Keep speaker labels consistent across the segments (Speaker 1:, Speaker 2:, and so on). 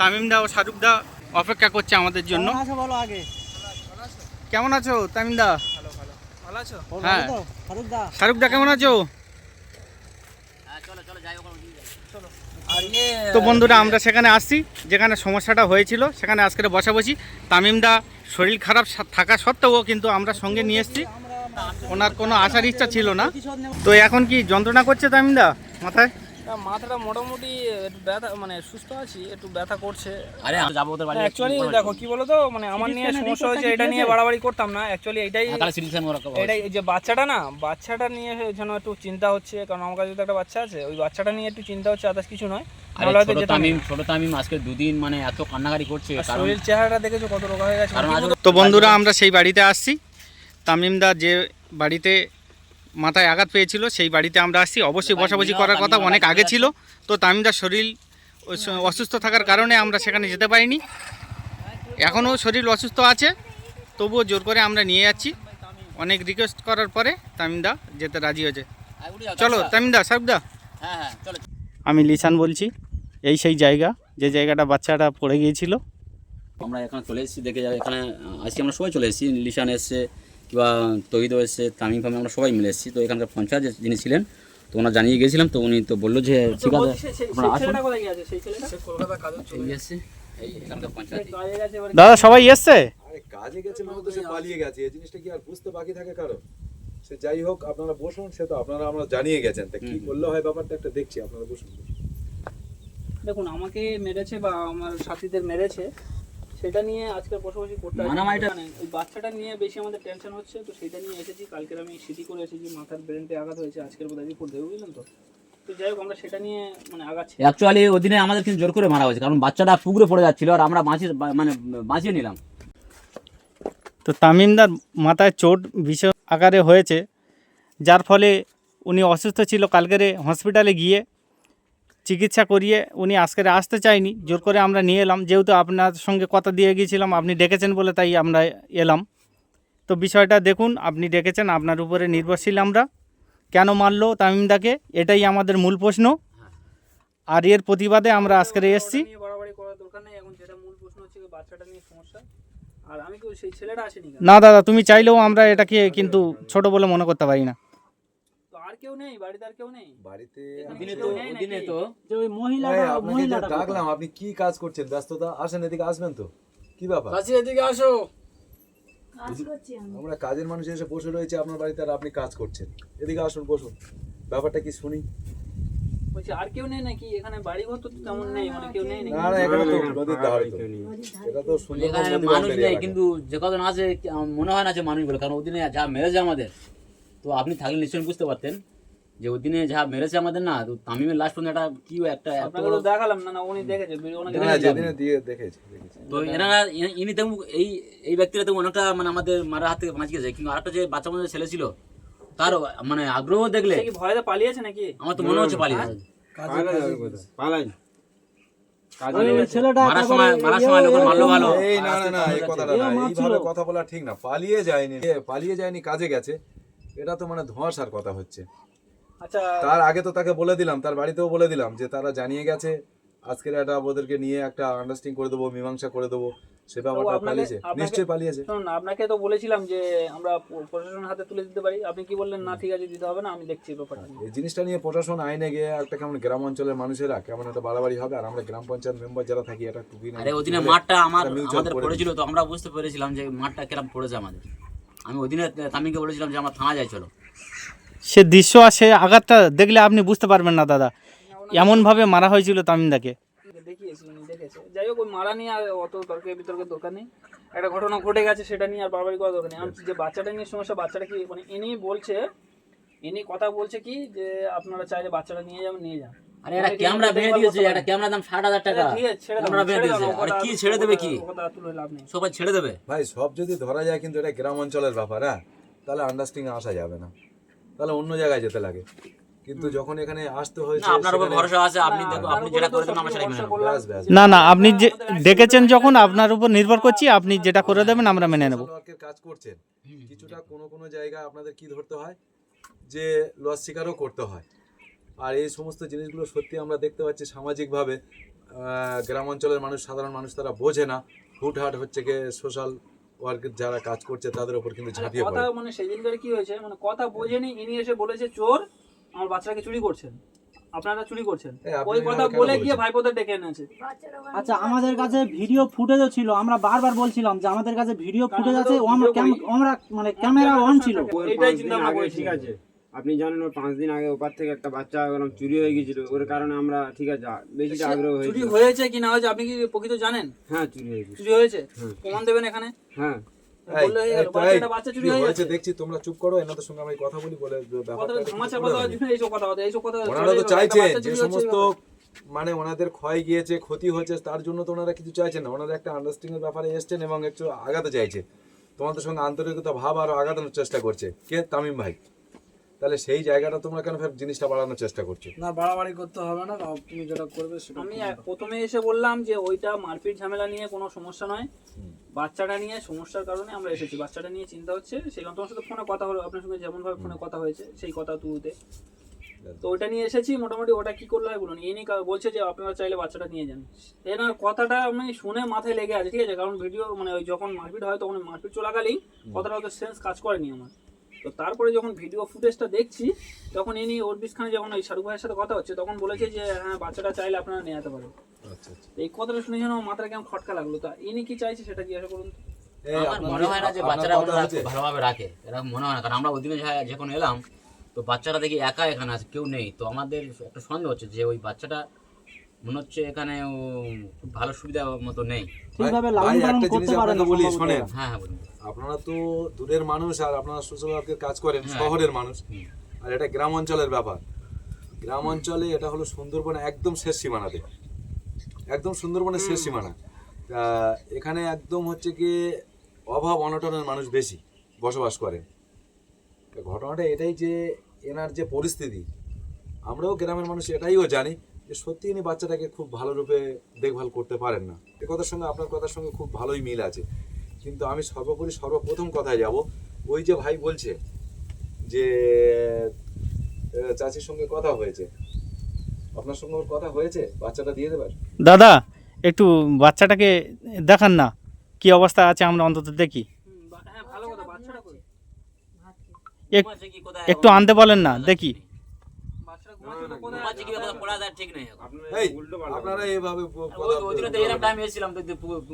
Speaker 1: তামিম দা ও শাহরুখ দা অপেক্ষা করছে আমাদের জন্য।
Speaker 2: কেমন আছো বলো আগে?
Speaker 1: কেমন আছো তামিম দা?
Speaker 2: ভালো আছো
Speaker 1: হ্যাঁ।
Speaker 2: ফারুক দা?
Speaker 1: শাহরুখ দা কেমন আছো?
Speaker 2: ইয়ে
Speaker 1: তো বন্ধুরা আমরা সেখানে আসছি যেখানে সমস্যাটা হয়েছিল সেখানে আজকে বসাবসি। তামিম দা শরীর খারাপ থাকা সত্ত্বেও কিন্তু আমরা সঙ্গে নিয়ে এসেছি। ওনার কোনো আসার ইচ্ছা ছিল না। তো এখন কি যন্ত্রণা করছে তামিম দা? মাথায়?
Speaker 2: মাথাটা মোটামুটি একটু ব্যথা মানে সুস্থ আছি একটু ব্যথা করছে।
Speaker 3: আরে যাব ওদের বাড়ি
Speaker 2: অ্যাকচুয়ালি দেখো কি বলো তো মানে আমার নিয়ে সমস্যা হয়েছে এটা নিয়ে বাড়াবাড়ি করতাম না। অ্যাকচুয়ালি এটাই
Speaker 3: হ্যাঁ,
Speaker 2: এটাই যে বাচ্চাটা না বাচ্চাটা নিয়ে যেন একটু চিন্তা হচ্ছে কারণ আমার কাছে তো একটা বাচ্চা আছে ওই বাচ্চাটা নিয়ে একটু চিন্তা হচ্ছে আদার্স কিছু নয়।
Speaker 3: আরে
Speaker 2: নাহলে হয়তো
Speaker 3: ছোট
Speaker 2: যেতাম।
Speaker 3: তামিম ছোট তামিম আজকে দুদিন মানে এত কান্নাকারি করছে
Speaker 2: আর চেহারাটা দেখেছ কত রোগা হয়ে গেছে
Speaker 3: কারণ
Speaker 1: তো বন্ধুরা আমরা সেই বাড়িতে আসছি। তামিমদা যে বাড়িতে মাথায় আঘাত পেয়েছিল সেই বাড়িতে আমরা আসছি। অবশ্যই বসাবসি করার কথা অনেক আগে ছিল। তো তামিমদার শরীর অসুস্থ থাকার কারণে আমরা সেখানে যেতে পারিনি। এখনও শরীর অসুস্থ আছে। তবুও জোর করে আমরা নিয়ে যাচ্ছি। অনেক রিকোয়েস্ট করার পরে তামিমদা যেতে রাজি হয়েছে। চলো তামিমদা সাহেবদা
Speaker 3: হ্যাঁ হ্যাঁ চলো
Speaker 1: আমি লিসান বলছি। এই সেই জায়গা যে জায়গাটা বাচ্চাটা পড়ে গিয়েছিল।
Speaker 3: আমরা এখানে চলে এসেছি দেখে যাবে এখানে আজকে আমরা সবাই চলে এসেছি। লিশান এসছে কিংবা তহিদ এসছে তামিম ফামিম আমরা সবাই মিলে এসেছি। তো এখানকার পঞ্চায়েত যে- যিনি ছিলেন তো ওনার জানিয়ে গেছিলাম তো উনি তো বলল যে ঠিক আছে আপনারা আসুন।
Speaker 2: এবারে
Speaker 1: দাদা সবাই এসছে?
Speaker 4: কাজে গেছে মানে তো সে পালিয়ে গেছে। এই জিনিসটা কি আর বুঝতে বাকি থাকে কারও? সে যাই হোক আপনারা বসুন সে তো আপনারা আমরা জানিয়ে গেছেন। তা কি করলে হয় ব্যাপারটা একটা দেখছি আপনারা বসুন।
Speaker 2: দেখুন আমাকে মেরেছে বা আমার সাথীদের মেরেছে সেটা নিয়ে আজকে বসবাসী করতে আসছি।
Speaker 3: মানামারিটা-
Speaker 2: মানে ওই বাচ্চাটা নিয়ে বেশি আমাদের টেনশন হচ্ছে তো সেটা নিয়ে এসেছি। কালকের আমি সিটি করে এসেছি মাথার ব্রেনতে আঘাত হয়েছে আজকের বোধহয় রিপোর্ট দেবো বুঝলেন তো? তো যাই হোক আমরা সেটা নিয়ে মানে আগাচ্ছি।
Speaker 3: অ্যাকচুয়ালি ওই দিনে আমাদের কিন্তু জোর করে মারা হয়েছে কারণ বাচ্চাটা পুকুরে পড়ে যাচ্ছিল আর আমরা বাঁচিয়ে মানে বাঁচিয়ে নিলাম।
Speaker 1: তো তামিমদার মাথায় চোট আকারে হয়েছে যার ফলে উনি অসুস্থ ছিল। কালকেরে হসপিটালে গিয়ে চিকিৎসা করিয়ে উনি আজকের আসতে চাইনি। জোর করে আমরা নিয়ে এলাম। যেহেতু আপনার সঙ্গে কথা দিয়ে গিয়েছিলাম আপনি ডেকেছেন বলে তাই আমরা এলাম। তো বিষয়টা দেখুন আপনি ডেকেছেন আপনার উপরে নির্ভরশীল আমরা। কেন মারলো তামিমদাকে? এটাই আমাদের মূল প্রশ্ন। আর এর প্রতিবাদে আমরা আজকের এসেছি। না দাদা তুমি চাইলেও আমরা এটাকে কিন্তু ছোট বলে মনে করতে পারি না।
Speaker 2: কেউ নেই বাড়িতে আর কেউ নেই।
Speaker 4: বাড়িতে
Speaker 2: দিনে তো- দিনে তো।
Speaker 3: যে ওই
Speaker 4: এই, আপনাকে ডাকলাম আপনি কি কাজ করছেন? ব্যস্ততা? আসেন এদিকে আসবেন তো। কি ব্যাপার?
Speaker 2: কাছে এদিকে আসো।
Speaker 4: আমরা কাজের মানুষ এসে বসে রয়েছে আপনার বাড়িতে আর আপনি কাজ করছেন। এদিকে আসুন বসুন। ব্যাপারটা কি শুনি?
Speaker 2: বলছি আর কেউ নেই নাকি? এখানে বাড়ি ঘর তো তেমন নেই মানে কেউ নেই
Speaker 4: না না এখানে তো নদীর ধারে তো। এটা তো সুন্দর
Speaker 3: মানুষ নেই কিন্তু যে কজন আছে মনে হয় না যে মানুষ বলে কারণ ওদিনে যা মেরেছে আমাদের। তো আপনি থাকলে নিশ্চয়ই বুঝতে পারতেন যে ওদিনে যা মেরেছে আমাদের না তো তামিমের লাস্ট পর্যন্ত একটা কি একটা
Speaker 2: দেখালাম না না উনি দেখেছে
Speaker 4: যেদিনে দিয়ে দেখেছি
Speaker 3: তো এনারা ইনি- ইনি তেমন এই এই ব্যক্তিরা তো অনেকটা মানে আমাদের মারা হাত থেকে বাঁচিয়ে গেছে কিন্তু আরেকটা যে বাচ্চা মধ্যে ছেলে ছিল তার মানে আগ্রহ দেখলে
Speaker 2: কি ভয়তে পালিয়েছে নাকি?
Speaker 3: আমার তো মনে হচ্ছে পালিয়ে গেছে।
Speaker 2: ছেলেটা
Speaker 3: মারার সময় মারার সময় লোক মারলো ভালো।
Speaker 4: এই না না না এই কথাটা না এইভাবে কথা বলা ঠিক না। পালিয়ে যায়নি পালিয়ে যায়নি কাজে গেছে। এটা তো মানে ধোঁয়াশার কথা হচ্ছে।
Speaker 2: আচ্ছা।
Speaker 4: তার আগে তো তাকে বলে দিলাম তার বাড়িতেও বলে দিলাম যে তারা জানিয়ে গেছে আজকের একটা ওদেরকে নিয়ে একটা আন্ডারস্ট্যান্ডিং করে দেবো মীমাংসা করে দেবো। সে ব্যাপারটা পালিয়েছে নিশ্চয়ই পালিয়েছে।
Speaker 2: শুনুন আপনাকে তো বলেছিলাম যে আমরা প্রশাসনের হাতে তুলে দিতে পারি। আপনি কি বললেন না ঠিক আছে দিতে হবে না আমি দেখছি ব্যাপারটা
Speaker 4: এই জিনিসটা নিয়ে প্রশাসন আইনে গিয়ে একটা কেমন গ্রাম অঞ্চলের মানুষেরা কেমন একটা বাড়াবাড়ি হবে আর আমরা গ্রাম পঞ্চায়েত মেম্বার যারা থাকি এটা টুপি না
Speaker 3: আরে ওদিনে মাঠটা আমার আমাদের পড়েছিল তো আমরা বুঝতে পেরেছিলাম যে মাঠটা কিরম পড়েছে আমাদের। আমি ওদিনে তামিমকে বলেছিলাম যে আমরা থানা যাই চলো।
Speaker 1: সে দৃশ্য আর সে আঘাতটা দেখলে আপনি বুঝতে পারবেন না দাদা। এমনভাবে মারা হয়েছিল তামিমদাকে।
Speaker 2: দেখিয়েছি উনি দেখেছে। যাই হোক ওই মারা নিয়ে আর অত তর্কের বিতর্কের দরকার নেই। একটা ঘটনা ঘটে গেছে সেটা নিয়ে আর বাড়াবাড়ি করার দরকার নেই। আমি যে বাচ্চাটা নিয়ে সমস্যা বাচ্চাটা কি মানে ইনি বলছে ইনি কথা বলছে কি যে আপনারা চাইলে বাচ্চাটা নিয়ে যাবেন নিয়ে যান।
Speaker 3: আরে একটা ক্যামেরা ভেঙে দিয়েছে একটা ক্যামেরা দাম ষাট হাজার টাকা। ক্যামেরা ভেঙে দিয়েছে।
Speaker 2: না,
Speaker 3: আরে কি ছেড়ে দেবে কি? সবাই ছেড়ে দেবে?
Speaker 4: ভাই সব যদি ধরা যায় কিন্তু এটা গ্রাম অঞ্চলের ব্যাপার হ্যাঁ? তাহলে আন্ডারস্ট্যান্ডিং আসা যাবে না। তাহলে অন্য জায়গায় যেতে লাগে। কিন্তু যখন এখানে আসতে হয়েছে
Speaker 3: আপনার উপর ভরসা আছে আপনি দেখো আপনি যেটা করে দেবেন আমরা সেটাই মেনে।
Speaker 1: না না আপনি যে ডেকেছেন যখন আপনার উপর নির্ভর করছি আপনি যেটা করে দেবেন আমরা মেনে নেব।
Speaker 4: কাজ করছেন কিছুটা কোনো কোনো জায়গায় আপনাদের কি ধরতে হয়? যে লস স্বীকারও করতে হয়। আর এই সমস্ত জিনিসগুলো সত্যি আমরা দেখতে পাচ্ছি সামাজিকভাবে আহ, গ্রাম অঞ্চলের মানুষ সাধারণ মানুষ তারা বোঝে না। হুটহাট হচ্ছে গিয়ে সোশ্যাল ওয়ার্কের যারা কাজ করছে তাদের উপর কিন্তু ঝাঁপিয়ে
Speaker 2: কথা
Speaker 4: পড়ে।
Speaker 2: মানে সেদিন ধরে কি হয়েছে মানে কথা বোঝেনি ইনি এসে বলেছে চোর আমার বাচ্চাকে চুরি করছেন। আপনারা চুরি করছেন।
Speaker 4: এই
Speaker 2: ওই কথা বলে গিয়ে ভাইপোদের ডেকে এনেছে।
Speaker 5: আচ্ছা আমাদের কাছে ভিডিও ফুটেজও ছিল আমরা বারবার বলছিলাম যে আমাদের কাছে ভিডিও ফুটেজ আছে আমরা মানে ক্যামেরা অন ছিল।
Speaker 2: এটাই চিন্তা ভাবনা
Speaker 6: ঠিক আছে। আপনি জানেন ওর পাঁচ দিন আগে ওপার থেকে একটা বাচ্চা ওরকম চুরি হয়ে গেছিল ওর কারণে আমরা ঠিক আছে বেশিটা আগ্রহ
Speaker 2: চুরি হয়েছে কি না হয়েছে আপনি কি প্রকৃত জানেন?
Speaker 6: হ্যাঁ চুরি হয়ে গেছে
Speaker 2: চুরি হয়েছে? প্রমাণ দেবেন এখানে?
Speaker 6: হ্যাঁ।
Speaker 2: হয়ে
Speaker 4: হয়েছে দেখছি তোমরা চুপ করো এনাদের সঙ্গে আমি কথা বলি বলে ওনারা তো যে সমস্ত মানে ওনাদের ক্ষয় গিয়েছে ক্ষতি হচ্ছে তার জন্য তো ওনারা কিছু চাইছেন না। ওনারা একটা আন্ডারস্ট্যান্ডিং এর ব্যাপারে এসছেন এবং একটু আগাতে চাইছে। তোমাদের সঙ্গে আন্তরিকতা ভাব আরও আগানোর চেষ্টা করছে। কে? তামিম ভাই। তাহলে সেই জায়গাটা তোমরা কেন ফের জিনিসটা বাড়ানোর চেষ্টা করছ?
Speaker 7: না বাড়াবাড়ি করতে হবে না তুমি যেটা করবে সেটা
Speaker 2: আমি প্রথমে এসে বললাম যে ওইটা মারপিট ঝামেলা নিয়ে কোনো সমস্যা নয়। বাচ্চাটা নিয়ে সমস্যার কারণে আমরা এসেছি। বাচ্চাটা নিয়ে চিন্তা হচ্ছে সেখানে তোমার সাথে ফোনে কথা হলো আপনার সঙ্গে যেমন ভাবে ফোনে কথা হয়েছে সেই কথা তুলতে। তো ওটা নিয়ে এসেছি মোটামুটি ওটা কি করলে হয় বলুন। ইনি কা- বলছে যে আপনারা চাইলে বাচ্চাটা নিয়ে যান। এনার কথাটা আমি শুনে মাথায় লেগে আছে ঠিক আছে? কারণ ভিডিও মানে ওই যখন মারপিট হয় তখন মারপিট চলাকালীন কথাটা হয়তো সেন্স কাজ করেনি আমার। তো তারপরে যখন ভিডিও ফুটেজটা দেখছি তখন ইনি ওর বিস্খানে যখন ওই শাহরুখ ভাইয়ের সাথে কথা হচ্ছে তখন বলেছে যে হ্যাঁ বাচ্চাটা চাইলে আপনারা নিয়ে যেতে পারেন।
Speaker 4: আচ্ছা আচ্ছা।
Speaker 2: এই কথাটা শুনে যেন মাথাটা কেমন খটকা লাগল। তা ইনি কি চাইছে সেটা জিজ্ঞাসা করুন।
Speaker 3: আমার মনে হয় না যে বাচ্চারা ভালোভাবে রাখে এরকম মনে হয় না কারণ আমরা ওই দিনে যা- যখন এলাম তো বাচ্চাটা দেখি একা এখানে আছে কেউ নেই। তো আমাদের একটা সন্দেহ হচ্ছে যে ওই বাচ্চাটা মনে হচ্ছে এখানে ও খুব ভালো সুবিধা মতো নেই।
Speaker 5: ঠিকভাবে লালন পালন
Speaker 4: একটা
Speaker 5: করতে
Speaker 4: জিনিস
Speaker 5: পারে না
Speaker 4: বলি শোনেন।
Speaker 3: হ্যাঁ হ্যাঁ
Speaker 4: আপনারা তো দূরের মানুষ আর আপনারা সোশ্যাল ওয়ার্কের কাজ করেন
Speaker 3: হ্যাঁ।
Speaker 4: শহরের মানুষ। আর এটা গ্রাম অঞ্চলের ব্যাপার। গ্রাম অঞ্চলে এটা হলো সুন্দরবন একদম শেষ সীমানাতে একদম সুন্দরবনের শেষ সীমানা। তা এখানে একদম হচ্ছে কি অভাব অনটনের মানুষ বেশি বসবাস করেন তা ঘটনাটা এটাই যে এনার যে পরিস্থিতি আমরাও গ্রামের মানুষ এটাইও জানি। যে সত্যি ইনি বাচ্চাটাকে খুব ভালো রূপে দেখভাল করতে পারেন না। এ কথার সঙ্গে আপনার কথার সঙ্গে খুব ভালোই মিল আছে। কিন্তু আমি সর্বোপরি সর্বপ্রথম কথায় যাব ওই যে ভাই বলছে যে চাচির সঙ্গে কথা হয়েছে। আপনার সঙ্গে ওর কথা হয়েছে? বাচ্চাটা দিয়ে দেবার?
Speaker 1: দাদা একটু বাচ্চাটাকে দেখান না। কি অবস্থা আছে আমরা অন্তত দেখি। একটু আনতে বলেন না দেখি।
Speaker 2: ঘুমাচ্ছে তো কোথায়
Speaker 3: ঘুমাচ্ছে কি কোথায় পড়া যায় ঠিক নেই
Speaker 4: এই আপনারা এইভাবে ব-
Speaker 3: ওই দিনে তো এরকম টাইম এসেছিলাম তো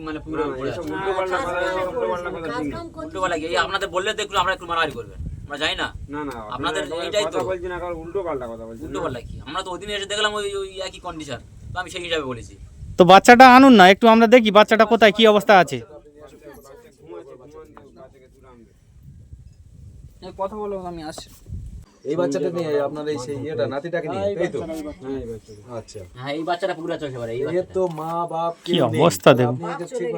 Speaker 3: মানে পুরো
Speaker 6: উল্টো পাল্টা কথা উল্টো পাল্টা কথা ঠিক না
Speaker 3: উল্টো বলা কি এই আপনাদের বললে তো একটু আমরা একটু মারামারি করবেন আমরা জানি না
Speaker 6: না না
Speaker 3: আপনাদের এইটাই তো।
Speaker 6: বলছেন এখন উল্টো পাল্টা কথা বলছেন
Speaker 3: উল্টো বলা কি আমরা তো ওদিনে এসে দেখলাম ওই ওই একই কন্ডিশন তো আমি সেই হিসাবে বলেছি
Speaker 1: তো বাচ্চাটা আনুন না একটু আমরা দেখি বাচ্চাটা কোথায় কি অবস্থা আছে
Speaker 2: এই কথা বলো আমি আসছি
Speaker 4: এই বাচ্চাটা নিয়ে আপনার এই সেই ইয়েটা নাতিটাকে নিয়ে তাই তো?
Speaker 6: হ্যাঁ এই বাচ্চাটা।
Speaker 4: আচ্ছা।
Speaker 3: হ্যাঁ এই বাচ্চাটা পুকুরে চলছে এবারে এই
Speaker 4: তো মা বাপ
Speaker 1: কি অবস্থা দেখুন।
Speaker 4: ঠিক-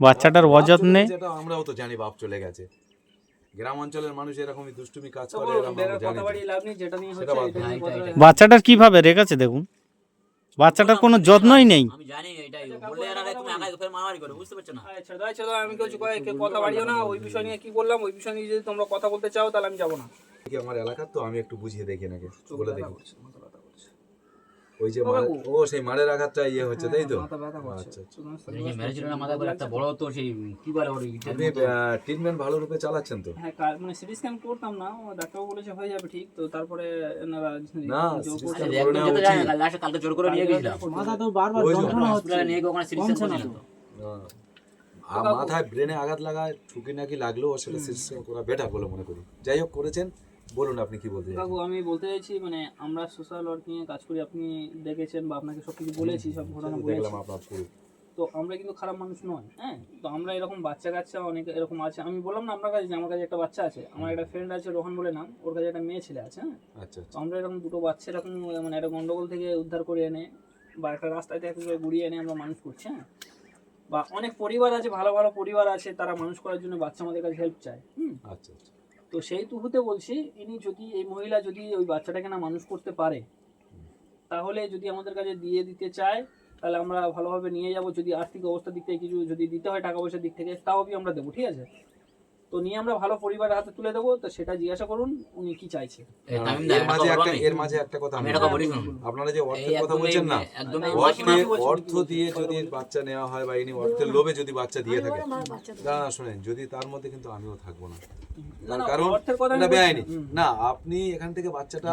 Speaker 1: বাচ্চাটার অযত্নে
Speaker 4: গেছে, আমরাও তো জানি বাপ চলে গেছে। গ্রাম অঞ্চলের মানুষ এরকমই দুষ্টুমি কাজ করে
Speaker 2: যেটা
Speaker 3: হ্যাঁ,
Speaker 1: বাচ্চাটার কীভাবে রেখেছে দেখুন? বাচ্চাটার কোনো যত্নই নেই।
Speaker 3: আমি
Speaker 2: কিছু কয়ে- কথা বাড়িও না ওই বিষয় নিয়ে কি বললাম? ওই বিষয় নিয়ে যদি তোমরা কথা বলতে চাও তাহলে আমি যাব না।
Speaker 4: কি আমার এলাকার তো আমি একটু বুঝিয়ে দেখি নাকি। বলে দেখি। ওই যে ও সেই মারের আঘাতটা ইয়ে হচ্ছে তাই তো?
Speaker 2: করছে।
Speaker 4: আচ্ছা আচ্ছা।
Speaker 2: তোমার
Speaker 3: এই যে ম্যারেজ না মাথা করে একটা বড় তো সেই কি বলে ওর ইটের
Speaker 4: আপনি
Speaker 3: মতো।
Speaker 4: ট্রিটমেন্ট ভালো রূপে চালাচ্ছেন তো?
Speaker 2: হ্যাঁ মানে সিটি স্ক্যান করতাম না ও বলেছে হয়ে যাবে ঠিক তো তারপরে এনারা
Speaker 4: না,
Speaker 2: জোর
Speaker 4: CT
Speaker 2: করছে।
Speaker 3: আরে
Speaker 4: করে
Speaker 3: একদম
Speaker 4: নেওয়া
Speaker 3: যেতে জানি
Speaker 4: উচিত।
Speaker 3: না লাস্টে কালকে জোর করে নিয়ে গেছিলাম।
Speaker 5: মাথা তো বারবার যন্ত্রণা হচ্ছে।
Speaker 3: নিয়ে ওখানে সিরিয়াস
Speaker 5: কমছে না।
Speaker 3: করেছিলাম
Speaker 5: তো।
Speaker 3: তো
Speaker 4: আর মাথায় ব্রেনে আঘাত লাগায় ঠুকি নাকি লাগলেও সেটা করা বেটার বলে মনে করি। যাই হোক করেছেন। বলুন আপনি কি বলতে
Speaker 2: কাকু আমি বলতে চাইছি মানে আমরা সোশ্যাল ওয়ার্ক নিয়ে কাজ করি আপনি দেখেছেন বা আপনাকে সব কিছু বলেছি সব ঘটনা বলেছি।
Speaker 4: আপনার পুরো।
Speaker 2: তো আমরা কিন্তু খারাপ মানুষ নয় হ্যাঁ? তো আমরা এরকম বাচ্চা কাচ্চা অনেক এরকম আছে। আমি বললাম না আপনার কাছে যে আমার কাছে একটা বাচ্চা আছে আমার একটা ফ্রেন্ড আছে রোহন বলে নাম ওর কাছে একটা মেয়ে ছেলে আছে হ্যাঁ?
Speaker 4: আচ্ছা
Speaker 2: তো আমরা এরকম দুটো বাচ্চা এরকম মানে একটা গন্ডগোল থেকে উদ্ধার করে এনে বা একটা রাস্তায় থেকে ঘুরিয়ে এনে আমরা মানুষ করছি হ্যাঁ? বা অনেক পরিবার আছে ভালো ভালো পরিবার আছে তারা মানুষ করার জন্য বাচ্চা আমাদের কাছে হেল্প চায় হুম?
Speaker 4: আচ্ছা আচ্ছা।
Speaker 2: তো সেই তুহুতে বলছি, ইনি যদি, এই মহিলা যদি ওই বাচ্চাটাকে না মানুষ করতে পারে, তাহলে যদি আমাদের কাছে দিয়ে দিতে চায়, তাহলে আমরা ভালোভাবে নিয়ে যাব। যদি আর্থিক অবস্থার দিক থেকে কিছু যদি দিতে হয় টাকা পয়সার দিক থেকে, তাও আমি আমরা দেবো, ঠিক আছে? তো নিয়ে আমরা ভালো পরিবারের হাতে তুলে দেবো তো সেটা জিজ্ঞাসা করুন উনি কি চাইছে।
Speaker 4: এর মাঝে একটা এর মাঝে একটা কথা
Speaker 3: আমি
Speaker 4: আমি
Speaker 3: বলি
Speaker 4: আপনারা যে অর্থের কথা বলছেন না
Speaker 2: অর্থে-
Speaker 4: দিয়ে যদি বাচ্চা নেওয়া হয় বা ইনি অর্থের লোভে যদি বাচ্চা দিয়ে থাকে। না না শোনেন যদি তার মধ্যে কিন্তু আমিও থাকব না। কারণ এটা বেআইনি।
Speaker 2: না।
Speaker 4: আপনি এখান থেকে বাচ্চাটা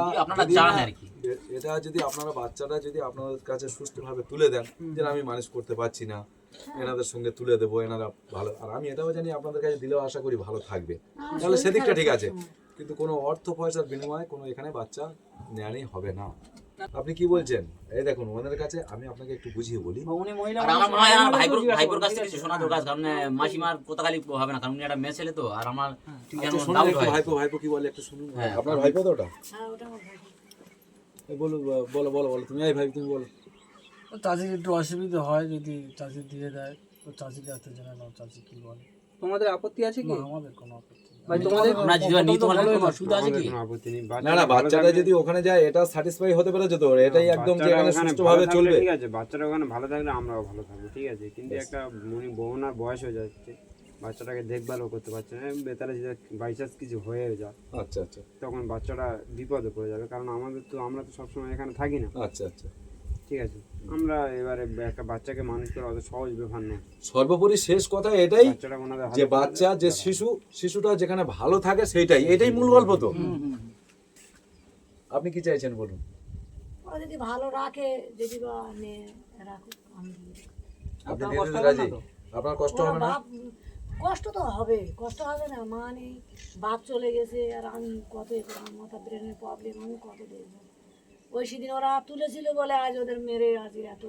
Speaker 4: এটা যদি আপনারা বাচ্চাটা যদি আপনাদের কাছে সুষ্ঠুভাবে তুলে দেন যে আমি মানুষ করতে পারছি না এনাদের সঙ্গে তুলে দেবো এনারা ভালো। আর আমি এটাও জানি আপনাদের কাছে দিলেও আশা করি ভালো থাকবে। তাহলে সেদিকটা ঠিক আছে। কিন্তু কোনো অর্থ পয়সার বিনিময়ে কোনো এখানে বাচ্চা নেয়ানি হবে না। আপনি কি বলছেন? এই দেখুন ওনাদের কাছে আমি আপনাকে একটু বুঝিয়ে বলি।
Speaker 2: উনি মহিলা
Speaker 3: আর আমার
Speaker 2: মানুষ,
Speaker 3: আমার
Speaker 2: মহিলা
Speaker 3: ভাইপোর ভাইপোর কাছ থেকে শোনা দরকার কারণ মাসিমার কথা খালি হবে না কারণ উনি একটা মেয়ে ছেলে তো আর আমার ঠিক যেন
Speaker 4: আচ্ছা একটু ভাইপো ভাইপো কি বলে একটু শুনুন।
Speaker 3: হ্যাঁ,
Speaker 4: আপনার ভাইপো তো ওটা?
Speaker 8: হ্যাঁ ওটা আমার ভাই
Speaker 4: বলো বলো বলো বলো তুমি এই ভাই তুমি বলো।
Speaker 7: চাষির একটু অসুবিধা হয় যদি চাষি দিয়ে দেয় তো চাষিকে হাতে জানে না চাষি কি বলে?
Speaker 2: তোমাদের আপত্তি আছে কি?
Speaker 7: আমাদের কোনো আপত্তি
Speaker 2: ভাই তোমাদের
Speaker 3: আপনার যদি নিয়ে তোমার কোনো অসুবিধা আছে কি?
Speaker 6: কোনো আপত্তি নেই।
Speaker 4: না না বাচ্চাটা যদি ওখানে যায় এটা স্যাটিসফাই হতে পেরেছে তো এটাই একদম যে এখানে সুষ্ঠুভাবে চলবে।
Speaker 6: ঠিক আছে বাচ্চাটা ওখানে ভালো থাকলে আমরাও ভালো থাকব ঠিক আছে। কিন্তু একটা বউনার বয়স হয়ে যাচ্ছে বাচ্চাটাকে দেখভালও করতে পারছে না বেতারে যদি বাইচান্স কিছু হয়ে যায়
Speaker 4: আচ্ছা আচ্ছা।
Speaker 6: তখন বাচ্চাটা বিপদে পড়ে যাবে। কারণ আমাদের তো আমরা তো সবসময় এখানে থাকি না।
Speaker 4: আচ্ছা আচ্ছা।
Speaker 6: ঠিক আছে। আমরা এবারে একটা বাচ্চাকে মানুষ করা অত সহজ ব্যাপার নয়।
Speaker 4: সর্বোপরি শেষ কথা এটাই যে বাচ্চা যে শিশু শিশুটা যেখানে ভালো থাকে সেইটাই। এটাই মূল গল্প তো। আপনি কি চাইছেন বলুন?
Speaker 8: যদি ভালো রাখে যদি বা রাখুক আমি
Speaker 4: আপনি
Speaker 2: আপনার কষ্ট
Speaker 4: দিতে
Speaker 2: হবে
Speaker 4: রাজি?
Speaker 2: না
Speaker 4: আপনার কষ্ট হবে না?
Speaker 8: কষ্ট তো হবে কষ্ট হবে না। মা নেই বাপ চলে গেছে আর আমি কত মাথা ব্রেনের প্রবলেম আমি কত দেখব? ওই সেদিন ওরা তুলেছিল বলে আজ ওদের মেরে আজ এত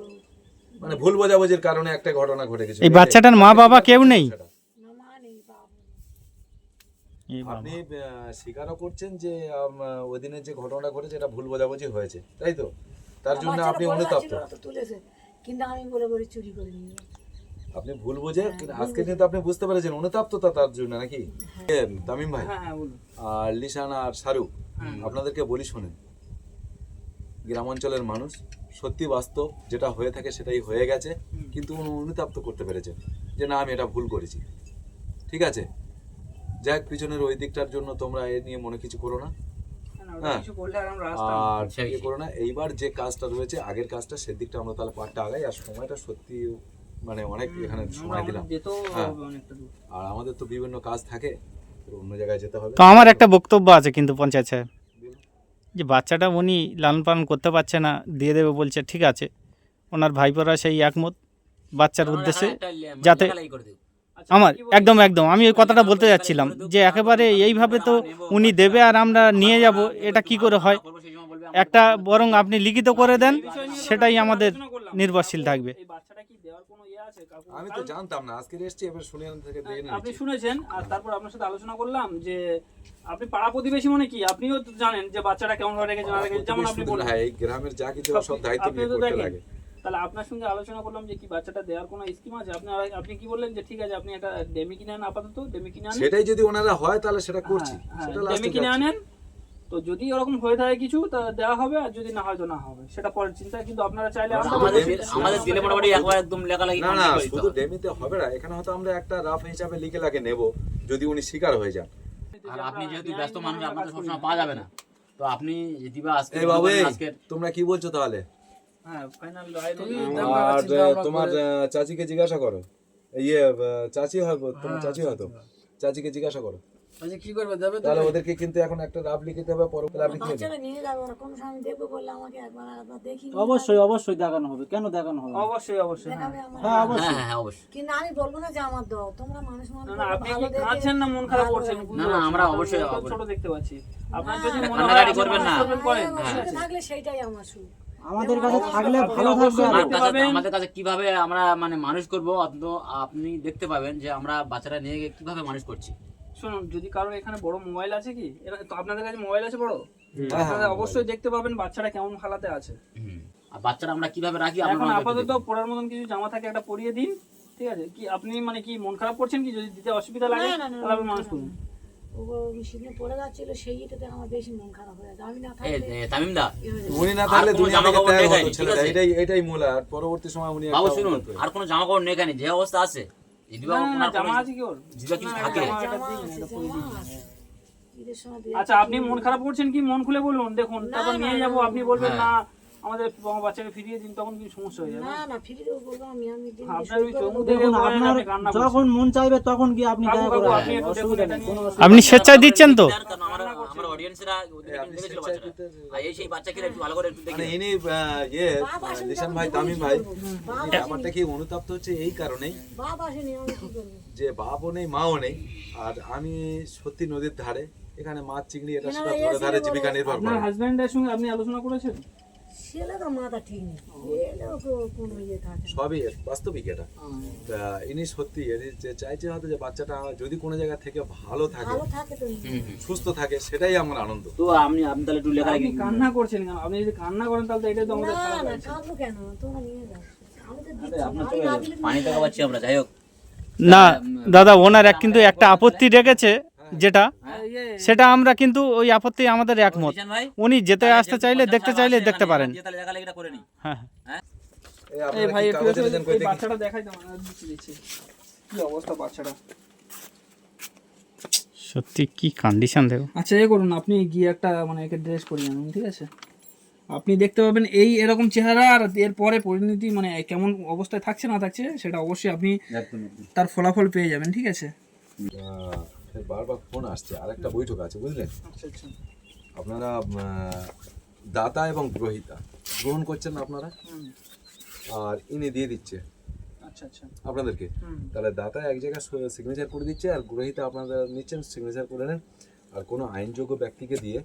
Speaker 4: মানে ভুল বোঝাবুঝির কারণে একটা ঘটনা ঘটে গেছে।
Speaker 1: এই বাচ্চাটার মা বাবা কেউ নেই?
Speaker 8: না মা নেই বাপ নেই।
Speaker 1: এই বাবা।
Speaker 4: আপনি স্বীকারও করছেন যে ওই দিনের যে ঘটনাটা ঘটেছে এটা ভুল বোঝাবুঝি হয়েছে তাই তো? তার জন্য আপনি অনুতপ্ত।
Speaker 8: তুলেছে। কিন্তু আমি বলে বলে চুরি করে নিয়ে
Speaker 4: আপনি ভুল বুঝে আজকে কিন্তু আপনি বুঝতে পেরেছেন অনুতাপ্ততা তার জন্য নাকি? এ, তামিম ভাই।
Speaker 2: হ্যাঁ হ্যাঁ বলুন।
Speaker 4: আর লিসান আর শাহরুখ আপনাদেরকে বলি শোনেন। গ্রাম অঞ্চলের মানুষ সত্যি বাস্তব যেটা হয়ে থাকে সেটাই হয়ে গেছে কিন্তু উনি অনুতাপ্ত করতে পেরেছে যে না আমি এটা ভুল করেছি। ঠিক আছে? যাক পিছনের ওই দিকটার জন্য তোমরা এ নিয়ে মনে কিছু করো না। হ্যাঁ।
Speaker 2: আর আমরা আসতাম
Speaker 4: আর
Speaker 3: আচ্ছা,
Speaker 4: ইয়ে করো না এইবার যে কাজটা রয়েছে আগের কাজটা সেদিকটা আমরা তাহলে পাটটা আগাই আর সময়টা সত্যি মানে অনেক এখানে সময় দিলাম। হ্যাঁ। আর আমাদের তো বিভিন্ন কাজ থাকে তো অন্য জায়গায় যেতে হবে।
Speaker 1: তো আমার একটা বক্তব্য আছে কিন্তু পঞ্চায়েত সাহেব। যে বাচ্চাটা উনি লালন পালন করতে পারছে না দিয়ে দেবে বলছে ঠিক আছে ওনার ভাইপোরা সেই একমত বাচ্চার উদ্দেশ্যে যাতে-
Speaker 2: আচ্ছা,
Speaker 1: আমার একদম একদম আমি ওই কথাটা বলতে যাচ্ছিলাম যে একেবারে এইভাবে তো উনি দেবে আর আমরা নিয়ে যাব এটা কি করে হয় একটা বরং আপনি লিখিত করে দেন সেটাই আমাদের নির্ভরশীল থাকবে
Speaker 4: আমি তো জানতাম না আজকে এসেছি এবার শুনে থেকে দিয়ে
Speaker 2: আপনি শুনেছেন আর তারপর আপনার সাথে আলোচনা করলাম যে আপনি পাড়া প্রতিবেশী মানে কি? আপনিও তো জানেন যে বাচ্চাটা কেমন ভাবে রেখেছে না রেখেছে যেমন আপনি
Speaker 4: শুধু
Speaker 2: বললেন।
Speaker 4: না, এই গ্রামের যা কিছু সব দায়িত্ব নিয়ে করতে লাগে।
Speaker 2: তাহলে আপনার সঙ্গে আলোচনা করলাম যে কি বাচ্চাটা দেওয়ার কোনো স্কিম আছে? আপনি আপনি কি বললেন যে ঠিক আছে আপনি একটা ডেমি কিনে আনেন আপাতত ডেমি কিনে আনেন।
Speaker 4: সেটাই যদি ওনারা হয় তাহলে সেটা করছি।
Speaker 2: হ্যাঁ,
Speaker 4: সেটা
Speaker 2: ডেমি কিনে আনেন তো যদি ওরকম হয়ে থাকে কিছু তা দেওয়া হবে আর যদি না হয় তো না হবে। সেটা পরের চিন্তা কিন্তু আপনারা চাইলে
Speaker 3: আমাদের আমাদের দিলে মোটামুটি একবার একদম লেখালেখি
Speaker 4: না না
Speaker 3: দিতে
Speaker 4: শুধু ডেমিতে হবে না এখানে হয়তো আমরা একটা রাফ হিসাবে লিখে লাগে নেব যদি উনি শিকার হয়ে যান।
Speaker 3: আর আপনি যেহেতু ব্যস্ত মানুষ আপনার সবসময় পাওয়া যাবে না। তো আপনি দিবা আজকে
Speaker 4: এই বাবু তোমরা কি বলছো তাহলে?
Speaker 2: হ্যাঁ ফাইনাল
Speaker 4: আর তোমার চাচিকে জিজ্ঞাসা করো। ইয়ে চাচি হয় তোমার চাচি হয়তো চাচিকে জিজ্ঞাসা করো।
Speaker 7: আচ্ছা কি করবে দেবে
Speaker 4: তাহলে ওদেরকে কিন্তু এখন একটা রাফ লিখে দেবে পরে তাহলে আপনি কি
Speaker 8: নিয়ে যাবে ওরা কোনো সময় দেখব বললে আমাকে একবার একবার দেখি
Speaker 5: অবশ্যই অবশ্যই দেখানো হবে কেন দেখানো হবে
Speaker 2: অবশ্যই অবশ্যই হ্যাঁ।
Speaker 5: হ্যাঁ অবশ্যই
Speaker 3: হ্যাঁ হ্যাঁ অবশ্যই
Speaker 8: কিন্তু আমি বলব না যে আমার দাও তোমরা মানুষ মানুষ
Speaker 2: না না আপনি কি কাঁদছেন না মন খারাপ করছেন
Speaker 3: না, না, আমরা অবশ্যই-
Speaker 2: ছোট দেখতে পাচ্ছি আপনার যদি মনে হয় আপনি
Speaker 3: করবেন না।
Speaker 8: হ্যাঁ। থাকলে সেইটাই আমার সুখ
Speaker 5: আমাদের কাছে থাকলে ভালো থাকবে।
Speaker 3: আমাদের কাছে কীভাবে আমরা মানে মানুষ করব আপনি দেখতে পাবেন যে আমরা বাচ্চারা নিয়ে গিয়ে কীভাবে মানুষ করছি
Speaker 2: শুনুন যদি কারোর এখানে বড় মোবাইল আছে কি? তো আপনাদের কাছে মোবাইল আছে বড়?
Speaker 4: হ্যাঁ,
Speaker 2: আপনারা অবশ্যই দেখতে পাবেন বাচ্চাটা কেমন হালাতে আছে।
Speaker 3: আর বাচ্চারা আমরা কীভাবে রাখি
Speaker 2: এখন আপাতত পড়ার মতন কিছু জামা থাকে একটা পরিয়ে দিন ঠিক আছে? কি আপনি মানে কি মন খারাপ করছেন কি? যদি দিতে অসুবিধা লাগে তাহলে আপনি মানুষ করুন।
Speaker 8: হয়ে হয়ে
Speaker 3: আর কোনো জামা কাপড় নেই যে অবস্থা আছে।
Speaker 2: আচ্ছা আপনি মন খারাপ করছেন কি? মন খুলে বলুন দেখুন তারপর নিয়ে যাব আপনি বলবেন
Speaker 3: হ্যাঁ।
Speaker 2: না আমাদের আমার বাচ্চাকে ফিরিয়ে দিন তখন কি সমস্যা হয়ে যাবে।
Speaker 8: না না ফিরে দেবো বলব আমি আমি দিন
Speaker 2: আপনার ওই দেখে
Speaker 5: দেখুন আপনার
Speaker 2: আপনি
Speaker 5: যখন মন চাইবে তখন গিয়ে আপনি
Speaker 2: কাকু,
Speaker 5: করে
Speaker 2: আপনি
Speaker 1: স্বেচ্ছায় দিচ্ছেন তো?
Speaker 3: আমার আমার অডিয়েন্সরা দেখেছিল বাচ্চাটা। এই সেই বাচ্চাকে একটু ভালো করে একটু দেখে
Speaker 4: ইনি ইয়ে
Speaker 8: বাপ আসেনি
Speaker 4: লিশান
Speaker 8: তখন
Speaker 4: ভাই তামিম ভাই
Speaker 8: করব?
Speaker 4: কি অনুতাপ্ত হচ্ছে এই কারণেই?
Speaker 8: বাপ আসেনি আমি কি করব
Speaker 4: যে বাপও নেই মাও নেই। আর আমি সত্যি নদীর ধারে এখানে মাছ চিংড়ি এটা সেটা ধরে ধারে জীবিকা নির্ভর
Speaker 2: আপনার
Speaker 4: করে।
Speaker 2: হাজবেন্ডের সঙ্গে আপনি আলোচনা করেছেন?
Speaker 8: ছেলে তো মাথা ঠিক নেই। কোনো ইয়ে থাকে না।
Speaker 4: সবই বাস্তবিক এটা। তা ইনি সত্যি ইনি যে চাইছে হয়তো যে বাচ্চাটা যদি কোনো জায়গা থেকে ভালো থাকে
Speaker 8: ভালো থাকে তো
Speaker 4: সুস্থ থাকে সেটাই আমার আনন্দ।
Speaker 3: তো আপনি আপনি তাহলে একটু লেখা
Speaker 2: আপনি কান্না করছেন কেন? আপনি যদি কান্না করেন তাহলে তো এটাই তো আমাদের
Speaker 8: না
Speaker 2: খারাপ
Speaker 8: না
Speaker 2: লাগছে।
Speaker 8: কাঁদবো কেন? তোমরা নিয়ে আমি তো দিচ্ছি
Speaker 3: আপনার
Speaker 8: আমি না দিলে
Speaker 3: পানি দেখা পাচ্ছি আমরা যাই হোক।
Speaker 1: না দাদা ওনার এক কিন্তু একটা আপত্তি রেখেছে যেটা সেটা আমরা কিন্তু ওই আপত্তি আমাদের একমত। উনি যেতে আসতে চাইলে দেখতে চাইলে দেখতে পারেন। হ্যাঁ হ্যাঁ।
Speaker 4: এই
Speaker 2: ভাই? বাচ্চাটা দেখাই কি অবস্থা বাচ্চাটা?
Speaker 1: সত্যি কি কন্ডিশন দেখো।
Speaker 2: আচ্ছা এ করুন আপনি গিয়ে একটা মানে একে ড্রেস করিয়ে আনুন ঠিক আছে? আপনি দেখতে পাবেন এই এরকম চেহারা আর এর পরে পরিণতি মানে কেমন অবস্থায় থাকছে না থাকছে সেটা অবশ্যই আপনি তার ফলাফল পেয়ে যাবেন ঠিক আছে?
Speaker 4: বারবার ফোন আসছে আর একটা বৈঠক আছে বুঝলেন?
Speaker 2: আচ্ছা আচ্ছা।
Speaker 4: আপনারা দাতা এবং গ্রহিতা গ্রহণ করছেন না আপনারা? আর ইনি দিয়ে দিচ্ছে।
Speaker 2: আচ্ছা আচ্ছা।
Speaker 4: আপনাদেরকে? তাহলে দাতা এক জায়গায় সিগনেচার করে দিচ্ছে আর গ্রহিতা আপনারা নিচ্ছেন সিগনেচার করে নেন। আর কোনো আইনযোগ্য ব্যক্তিকে দিয়ে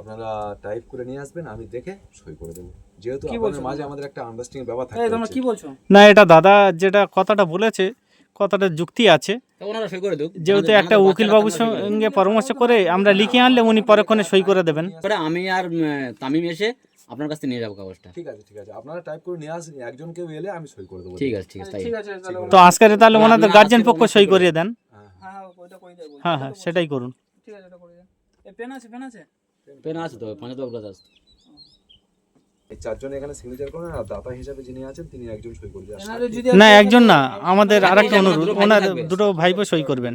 Speaker 4: আপনারা টাইপ করে নিয়ে আসবেন আমি দেখে সই করে দেবো। যেহেতু
Speaker 2: কি
Speaker 4: আপনাদের মাঝে আমাদের একটা আন্ডারস্ট্যান্ডিং ব্যাপার থাকে
Speaker 2: কি বলছো?
Speaker 1: না এটা দাদা যেটা কথাটা বলেছে কথাটা যুক্তি আছে। যেহেতু একটা উকিল বাবুর সঙ্গে পরামর্শ করে আমরা লিখে আনলে উনি পরক্ষণে সই করে দেবেন।
Speaker 3: পরে আমি আর তামিম এসে আপনার কাছ থেকে নিয়ে যাব কাগজটা।
Speaker 4: ঠিক আছে ঠিক আছে। আপনারা টাইপ করে নিয়ে আসেন একজন কেউ এলে আমি সই করে দেবো।
Speaker 3: ঠিক আছে ঠিক আছে
Speaker 2: আছে
Speaker 1: তো আজকের তাহলে ওনাদের গার্জেন পক্ষ সই করিয়ে দেন।
Speaker 4: হ্যাঁ
Speaker 2: হ্যাঁ। হ্যাঁ ওইটা করে দেবো।
Speaker 1: হ্যাঁ হ্যাঁ সেটাই করুন।
Speaker 2: ঠিক আছে ওটা করে দেন এই পেন আছে পেন আছে?
Speaker 3: পেন আছে তো পঞ্চায়েত ব্রাদার্স
Speaker 4: এই চারজন এখানে সিগনেচার করেন আর দাতা হিসাবে যিনি আছেন তিনি একজন সই করে দেন
Speaker 2: এনাদের যদি
Speaker 1: না একজন না আমাদের আরেকটা
Speaker 3: আমাদের
Speaker 1: অনুরোধ
Speaker 3: দুটো ভাই
Speaker 1: ওনার দুটো ভাইপো সই করবেন।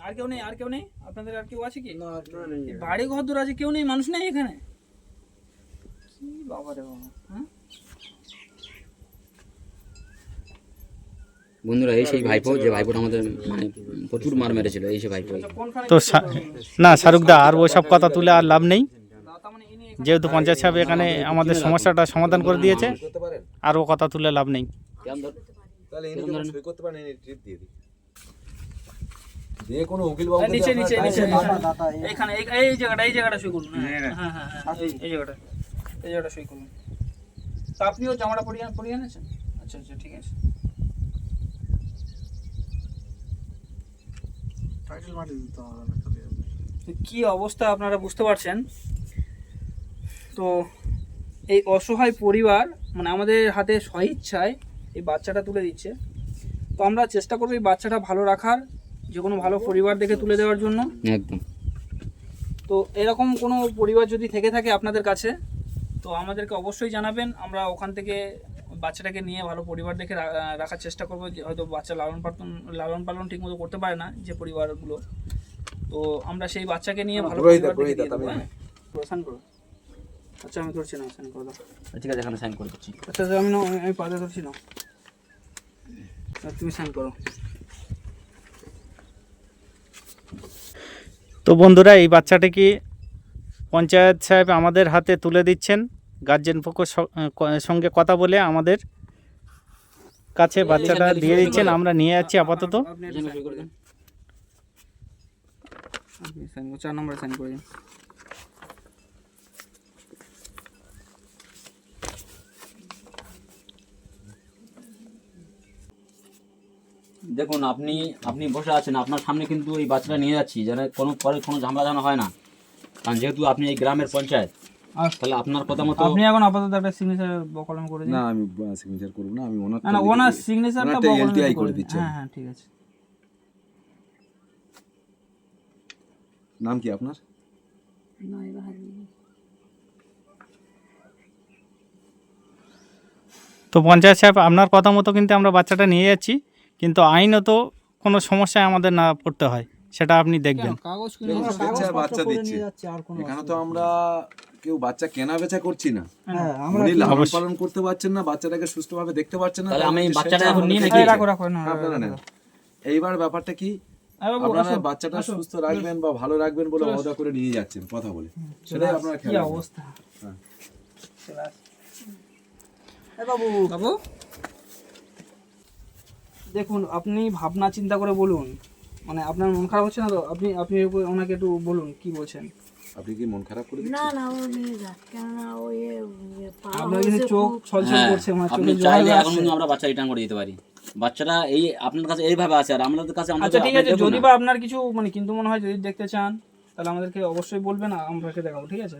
Speaker 2: আর কেউ নেই আর কেউ নেই? আপনাদের আর কেউ আছে কি? বাড়ি ঘর দূর আছে কেউ নেই? মানুষ নেই এখানে? কি বাবা রে বাবা হ্যাঁ?
Speaker 3: বন্ধুরা এই সেই ভাইপো যে ভাইপোটা আমাদের মানে প্রচুর মার মেরেছিল এই সেই ভাইপো।
Speaker 1: তো শা- না শাহরুখদা আর ওইসব কথা তুলে আর লাভ নেই। যেহেতু পঞ্চায়েত সাহেব এখানে আমাদের সমস্যাটা সমাধান করে দিয়েছে
Speaker 4: করতে পারেন
Speaker 1: আর ও কথা তুলে লাভ নেই।
Speaker 4: দিয়ে কোনো উকিল বাবু
Speaker 2: নিচে নিচে নিচে
Speaker 5: এই-
Speaker 2: এইখানে এই- এই জায়গাটা এই জায়গাটা সই করুন হ্যাঁ হ্যাঁ এই জায়গাটা এই জায়গাটা সই করুন তা আপনিও জামাটা পরিয়ে পরিয়ে এনেছেন আচ্ছা আচ্ছা ঠিক আছে কি অবস্থা আপনারা বুঝতে পারছেন? তো এই অসহায় পরিবার মানে আমাদের হাতে স্বইচ্ছায় এই বাচ্চাটা তুলে দিচ্ছে। তো আমরা চেষ্টা করব এই বাচ্চাটা ভালো রাখার যে কোনো ভালো পরিবার দেখে তুলে দেওয়ার জন্য।
Speaker 3: একদম।
Speaker 2: তো এরকম কোনো পরিবার যদি থেকে থাকে আপনাদের কাছে তো আমাদেরকে অবশ্যই জানাবেন। আমরা ওখান থেকে বাচ্চাটাকে নিয়ে ভালো পরিবার দেখে রাখার চেষ্টা করব। যে হয়তো বাচ্চা লালন পালন লালন পালন ঠিকমতো করতে পারে না যে পরিবারগুলো। তো আমরা সেই বাচ্চাকে নিয়ে ভালো পরিবার দেখে আচ্ছা আমি ধরছি না সাইন করে দাও।
Speaker 3: ঠিক আছে এখানে সাইন করে দিচ্ছি।
Speaker 2: আচ্ছা আচ্ছা, আমি না আমি- পাতে ধরছি না। তুমি সাইন করো।
Speaker 1: তো বন্ধুরা এই বাচ্চাটিকে পঞ্চায়েত সাহেব আমাদের হাতে তুলে দিচ্ছেন? গার্জেন পক্ষ স- সঙ্গে কথা বলে আমাদের কাছে বাচ্চাটা দিয়ে দিচ্ছেন আমরা নিয়ে যাচ্ছি আপাতত।
Speaker 2: চার নম্বরে সাইন করে দিন।
Speaker 3: দেখুন আপনি আপনি বসে আছেন আপনার সামনে কিন্তু এই বাচ্চাটা নিয়ে যাচ্ছি যেন কোনো পরে কোনো ঝামেলা যেন হয় না। কারণ যেহেতু আপনি এই গ্রামের পঞ্চায়েত
Speaker 2: আচ্ছা।
Speaker 3: তাহলে আপনার কথা মতো
Speaker 2: আপনি এখন আপাতত একটা সিগনেচার কলম করে দিন।
Speaker 4: না আমি সিগনেচার করব না আমি ওনার
Speaker 2: না ওনার সিগনেচারটা বকলমে করে
Speaker 4: দিচ্ছেন।
Speaker 2: হ্যাঁ হ্যাঁ ঠিক আছে।
Speaker 4: নাম কি আপনার?
Speaker 1: তো পঞ্চায়েত সাহেব আপনার কথা মতো কিন্তু আমরা বাচ্চাটা নিয়ে যাচ্ছি। কিন্তু আইনত কোনো সমস্যায় আমাদের না পড়তে হয় সেটা আপনি দেখবেন।
Speaker 2: কাগজ
Speaker 4: বাচ্চা দিচ্ছে এখানে তো আমরা কেউ বাচ্চা কেনা বেচা করছি না।
Speaker 5: হ্যাঁ আমরা
Speaker 4: উনি লালন পালন করতে পারছেন না বাচ্চাটাকে সুস্থভাবে দেখতে পাচ্ছেন না
Speaker 3: আমি বাচ্চাটা এখন নিয়ে নাকি?
Speaker 2: রাখো রাখো না
Speaker 4: আপনারা নেন। এইবার ব্যাপারটা কি? আপনারা বাচ্চাটা সুস্থ রাখবেন বা ভালো রাখবেন বলে অদা করে নিয়ে যাচ্ছেন কথা বলে। সেটাই আপনারা
Speaker 2: কি
Speaker 4: খেয়াল
Speaker 2: অবস্থা?
Speaker 4: হ্যাঁ।
Speaker 5: বাবু।
Speaker 2: বাবু? দেখুন আপনি ভাবনা চিন্তা করে বলুন। মানে আপনার মন খারাপ হচ্ছে না তো? আপনি আপনি ওনাকে একটু বলুন কি বলছেন?
Speaker 4: আপনি কি মন খারাপ করে
Speaker 8: না না ও নিয়ে যাক। কেননা ওই এ,
Speaker 2: আপনার কিন্তু চোখ ছলছল
Speaker 3: হ্যাঁ
Speaker 2: করছে মানে
Speaker 3: আপনি
Speaker 2: চোখে জল
Speaker 3: চাইলে এখন
Speaker 2: আসছে।
Speaker 3: আমরা বাচ্চা রিটার্ন করে দিতে পারি। বাচ্চাটা এই আপনার কাছে এইভাবে আছে আর আমাদের কাছে আমরা
Speaker 2: আচ্ছা ঠিক আছে যদি বা আপনার কিছু মানে কিন্তু মনে হয় যদি দেখতে চান তাহলে আমাদেরকে অবশ্যই বলবেন আমরাকে দেখাবো ঠিক আছে?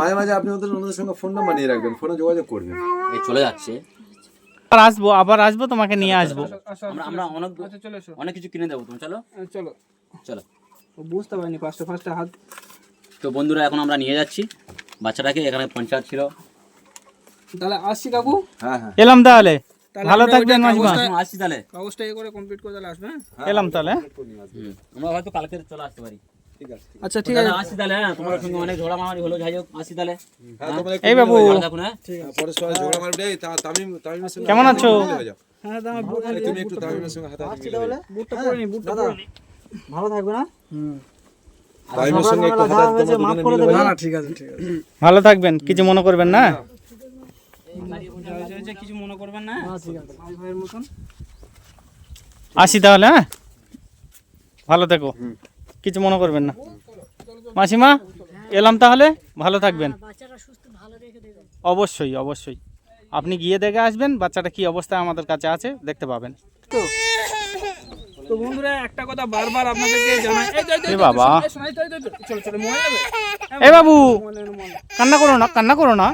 Speaker 4: মাঝে মাঝে আপনি ওদের ওনাদের সঙ্গে ফোন নাম্বার নিয়ে রাখবেন ফোনে যোগাযোগ করবেন।
Speaker 3: এই চলে যাচ্ছে।
Speaker 1: আবার আসব আবার আসব তোমাকে নিয়ে আসব।
Speaker 3: আমরা আমরা অনেক
Speaker 2: আচ্ছা চলে এসো।
Speaker 3: অনেক কিছু কিনে দেবো তুমি চলো?
Speaker 2: চলো।
Speaker 3: চলো।
Speaker 2: বুঝতে পারিনি ফার্স্টে ফার্স্টে হাত।
Speaker 3: তো বন্ধুরা এখন আমরা নিয়ে যাচ্ছি। বাচ্চাটাকে এখানে পঞ্চায়েত ছিল।
Speaker 2: তাহলে আসছি কাকু?
Speaker 4: হ্যাঁ হ্যাঁ।
Speaker 1: এলাম তাহলে। ভালো
Speaker 2: আমরা
Speaker 1: থাকবেন
Speaker 3: এখন আসছি তাহলে।
Speaker 2: কাগজটা এ করে কমপ্লিট করে তাহলে আসবে হ্যাঁ?
Speaker 1: এলাম তাহলে।
Speaker 3: আমরা হয়তো কালকে চলে আসতে পারি।
Speaker 2: আচ্ছা ঠিক আছে।
Speaker 3: আসছি তাহলে হ্যাঁ তোমার সঙ্গে অনেক ঝোড়া মামারি হলো যাই হোক আসছি তাহলে।
Speaker 4: হ্যাঁ
Speaker 1: এই বাবু।
Speaker 3: হ্যাঁ।
Speaker 4: পরে সবাই ঝগড়া মারবে এই তা- তামিম তামিমের সঙ্গে
Speaker 1: কেমন আছো?
Speaker 5: ভালো থাকবে না?
Speaker 1: থাকবেন কিছু মনে করবেন না?
Speaker 2: কিছু মনে করবেন না
Speaker 1: আসি তাহলে হ্যাঁ? ভালো থেকো। কিছু মনে করবেন না। মাসিমা এলাম তাহলে? ভালো থাকবেন।
Speaker 8: বাচ্চাটা সুস্থ ভালো রেখে দেবে
Speaker 1: অবশ্যই অবশ্যই। আপনি গিয়ে দেখে আসবেন বাচ্চাটা কি অবস্থায় আমাদের কাছে আছে দেখতে পাবেন।
Speaker 2: তো বন্ধুরা একটা কথা বারবার আপনাদেরকে জানাই
Speaker 1: এ বাবা। এ বাবু। কান্না করো না কান্না করো না।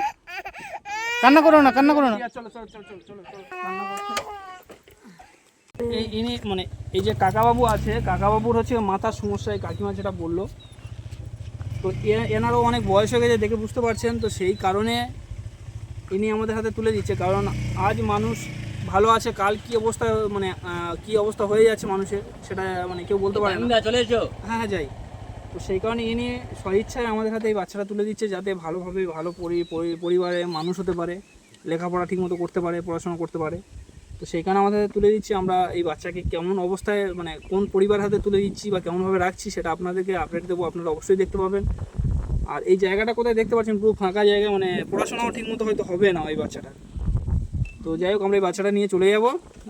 Speaker 1: কান্না করো না কান্না করো না।
Speaker 2: চলো চলো চলো চলো চলো। এই ইনি মানে এই যে কাকাবাবু আছে কাকাবাবুর হচ্ছে মাথার সমস্যা এই কাকিমা যেটা বলল। তো এ- এনারও অনেক বয়স হয়ে গেছে দেখে বুঝতে পারছেন তো সেই কারণে ইনি আমাদের হাতে তুলে দিচ্ছে। কারণ আজ মানুষ ভালো আছে কাল কি অবস্থা মানে কি অবস্থা হয়ে যাচ্ছে মানুষের সেটা মানে কেউ বলতে পারে না।
Speaker 3: চলে এসো।
Speaker 2: হ্যাঁ হ্যাঁ যাই। তো সেই কারণে ইনি স্বইচ্ছায় আমাদের হাতে এই বাচ্চাটা তুলে দিচ্ছে যাতে ভালোভাবে ভালো পরি- পরি- পরিবারে মানুষ হতে পারে লেখাপড়া ঠিকমতো করতে পারে পড়াশোনা করতে পারে। তো সেই কারণে আমাদের তুলে দিচ্ছি। আমরা এই বাচ্চাকে কেমন অবস্থায় মানে কোন পরিবার হাতে তুলে দিচ্ছি বা কেমনভাবে রাখছি সেটা আপনাদেরকে আপডেট দেবো। আপনারা অবশ্যই দেখতে পাবেন। আর এই জায়গাটা কোথায় দেখতে পাচ্ছেন? পুরো ফাঁকা জায়গা মানে পড়াশোনাও ঠিকমতো হয়তো হবে না ওই বাচ্চাটা। তো যাই হোক, আমরা এই বাচ্চাটা নিয়ে চলে যাব।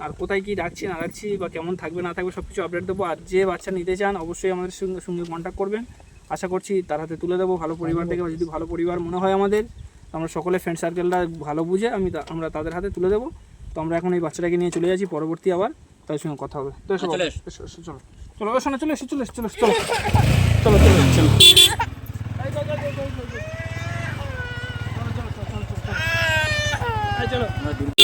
Speaker 2: আর কোথায় কি রাখছি, না রাখছি বা কেমন থাকবে, না থাকবে সব কিছু আপডেট দেবো। আর যে বাচ্চা নিতে চান, অবশ্যই আমাদের সঙ্গে সঙ্গে কন্ট্যাক্ট করবেন। আশা করছি তার হাতে তুলে দেবো। ভালো পরিবার থেকে, যদি ভালো পরিবার মনে হয় আমাদের আমরা সকলে ফ্রেন্ড সার্কেলটা ভালো বুঝে আমি আমরা তাদের হাতে তুলে দেবো। তো আমরা এখন এই বাচ্চাটাকে নিয়ে চলে যাচ্ছি পরবর্তী আবার তাদের সঙ্গে কথা হবে তো
Speaker 3: চলে
Speaker 2: চলো চলো শোনা চলে এসে চলে চলো চলো চলো চলো চলো চলো চলো